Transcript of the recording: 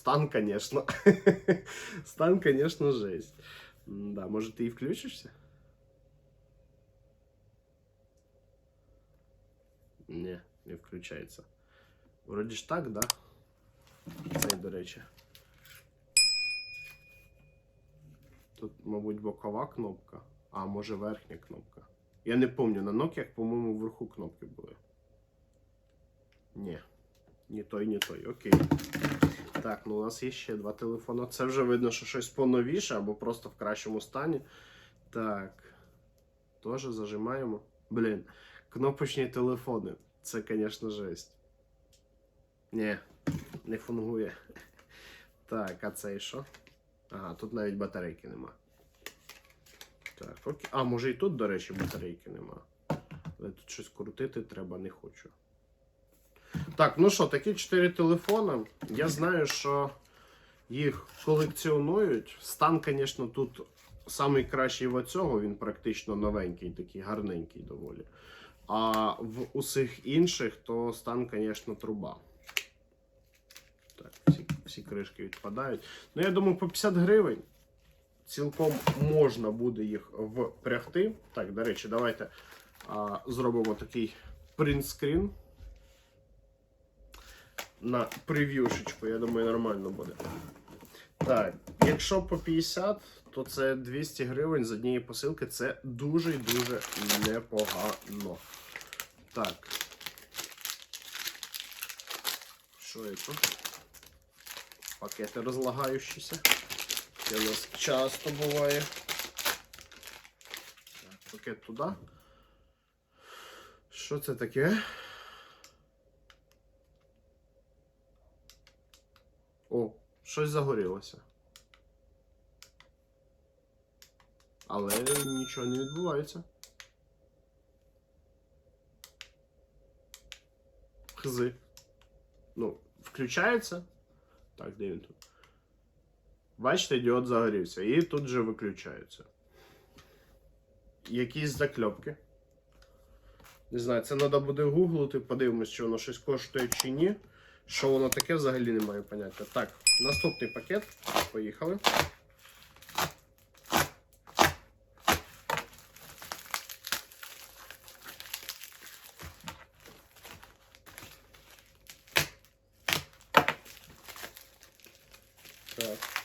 стан, конечно. Стан, конечно, жесть. Да, може ти і включишся? Ні, не включається. Вроді ж так, да? Цей, до речі. Тут, мабуть, бокова кнопка, а може верхня кнопка. Я не пам'ятаю, на Nokia, по-моєму, вверху кнопки були. Ні. Ні той, ні той. Окей. Так, ну у нас є ще два телефони. Це вже видно, що щось поновіше або просто в кращому стані. Так. Теж зажимаємо. Блін, кнопочні телефони. Це, звісно, жесть. Ні, не фунгує. Так, а цей що? Ага, тут навіть батарейки нема. Так, окей. А, може і тут, до речі, батарейки нема. Але тут щось крутити треба, не хочу. Так, ну що, такі чотири телефони. Я знаю, що їх колекціонують. Стан, звісно, тут самий кращий в цього, він практично новенький, такий гарненький доволі. А в усіх інших, то стан, звісно, труба. Так, всі, всі кришки відпадають. Ну, я думаю, по 50 гривень цілком можна буде їх впрягти. Так, до речі, давайте а, зробимо такий принтскрін на прев'юшечку. Я думаю, нормально буде. Так, якщо по 50, то це 200 гривень з однієї посилки. Це дуже і дуже непогано. Так. Що є тут? Пакети розлагаючіся. Це у нас часто буває. Так, пакет туди. Що це таке? О, щось загорілося. Але нічого не відбувається. Хзи. Ну, включається. Так, де він тут? Бачите, діод загорівся. І тут же виключається. Якісь закльопки. Не знаю, це треба буде гуглити, подивимось, чи воно щось коштує чи ні. Що воно таке, взагалі не маю поняття. Так, наступний пакет. Поїхали. Так.